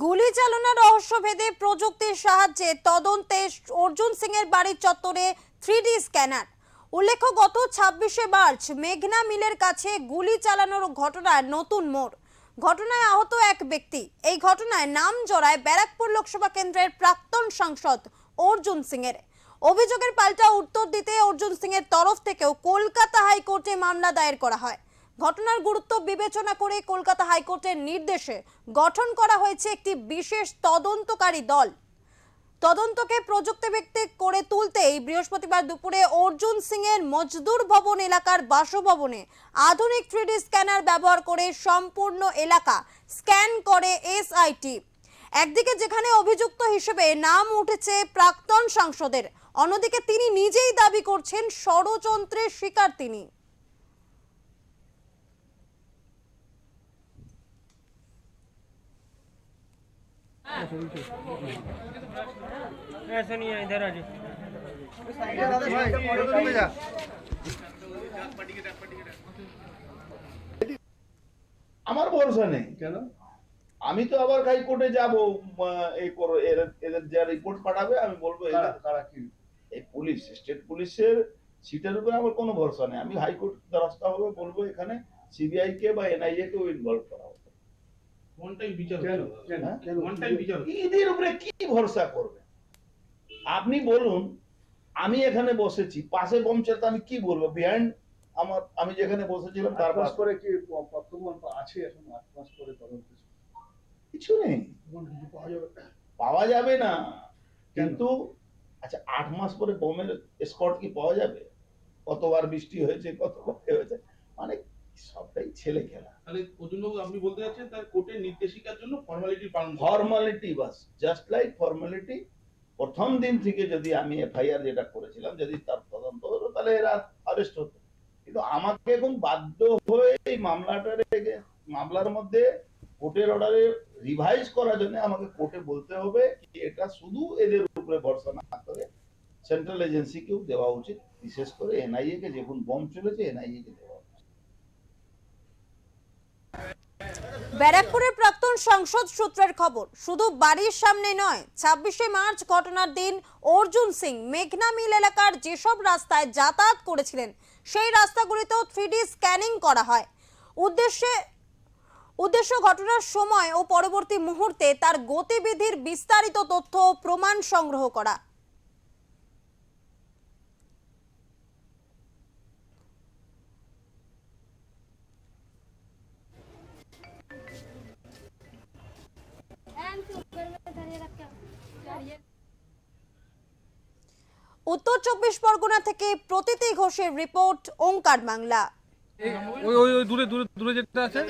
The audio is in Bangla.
গুলি চালনার রহস্য ভেদে প্রযুক্তির সাহায্যে তদন্তে অর্জুন সিং এর বাড়ির চত্বরে থ্রি স্ক্যানার। উল্লেখ্য, গত ছাব্বিশে মার্চ মেঘনা মিলের কাছে গুলি চালানোর ঘটনায় নতুন মোড়। ঘটনায় আহত এক ব্যক্তি। এই ঘটনায় নাম জড়ায় ব্যারাকপুর লোকসভা কেন্দ্রের প্রাক্তন সাংসদ অর্জুন সিং এর অভিযোগের পাল্টা উত্তর দিতে অর্জুন সিং এর তরফ থেকেও কলকাতা হাইকোর্টে মামলা দায়ের করা হয়। ঘটনার গুরুত্ব বিবেচনা করে কলকাতা হাইকোর্টের নির্দেশে গঠন করা হয়েছে একটি বিশেষ তদন্তকারী দল। তদন্তকে প্রযুক্তি ভিত্তিক করে তুলতেই বৃহস্পতিবার দুপুরে অর্জুন সিং এর মজদুর ভবন এলাকার বাসভবনে আধুনিক থ্রিডি স্ক্যানার ব্যবহার করে সম্পূর্ণ এলাকা স্ক্যান করে এসআইটি। একদিকে যেখানে অভিযুক্ত হিসেবে নাম উঠেছে প্রাক্তন সাংসদের, অন্যদিকে তিনি নিজেই দাবি করছেন ষড়যন্ত্রের শিকার তিনি। ऐसा नहीं है इधर आ जाओ আমার ভরসা নেই কেন আমি তো আবার হাইকোর্টে যাব এই করো এরা- এদের যা রিপোর্ট পাঠাবে আমি বলবো কারা এদের- কারা কি এই পুলিশ স্টেট পুলিশের সিটের উপরে আমার কোনো ভরসা নেই আমি হাইকোর্ট দ্বারস্থ হবে বলবো এখানে সিবিআই কে বা এনআইএ কেও ইনভলভ করা হবে এদের উপরে কি ভরসা করবে? আপনি বলুন আমি এখানে বসেছি পাশে বোম চলতে আমি কি বলব? বিহাইন্ড আমার আমি যেখানে বসেছিলাম তার পাশে। পরে কি বর্তমান আছে এখন? আট মাস পরে তদন্ত কিছু নেই। পাওয়া যাবে? পাওয়া যাবে না। কিন্তু আচ্ছা আট মাস পরে বোমের স্কট কি পাওয়া যাবে? কতবার বৃষ্টি হয়েছে কতবার হয়েছে? মানে সবটাই ছেলে খেলা। তাহলে অর্জুনবাবু আপনি বলতে যাচ্ছেন তার কোর্টের নির্দেশিকার জন্য ফর্মালিটি পালন ফর্মালিটি বাস জাস্ট লাইক ফর্মালিটি প্রথম দিন থেকে যদি আমি এফআইআর যেটা করেছিলাম যদি তার তদন্ত হতো তাহলে এরা অ্যারেস্ট হতো। কিন্তু আমাকে এখন বাধ্য হয়ে এই মামলাটার মামলার মধ্যে কোর্টের অর্ডারে রিভাইজ করার জন্য আমাকে কোর্টে বলতে হবে কি এটা শুধু এদের উপরে ভরসা না করে সেন্ট্রাল এজেন্সিকেও দেওয়া উচিত। বিশেষ করে এনআইএ কে যখন বম চলেছে এনআইএ কে দেওয়া উচিত। ব্যারাকপুরের প্রাক্তন সংসদ সূত্রের খবর, শুধু বাড়ির সামনে নয়, ছাব্বিশে মার্চ ঘটনার দিন অর্জুন সিং মেঘনা মিল এলাকার যেসব রাস্তায় যাতায়াত করেছিলেন, সেই রাস্তাগুলিতেও থ্রি স্ক্যানিং করা হয়। উদ্দেশ্যে, উদ্দেশ্য ঘটনার সময় ও পরবর্তী মুহূর্তে তার গতিবিধির বিস্তারিত তথ্য ও প্রমাণ সংগ্রহ করা। উত্তর চব্বিশ পরগনা থেকে প্রতীতি ঘোষের রিপোর্ট ওঙ্কার বাংলা। দূরে দূরে দূরে যেটা আছে।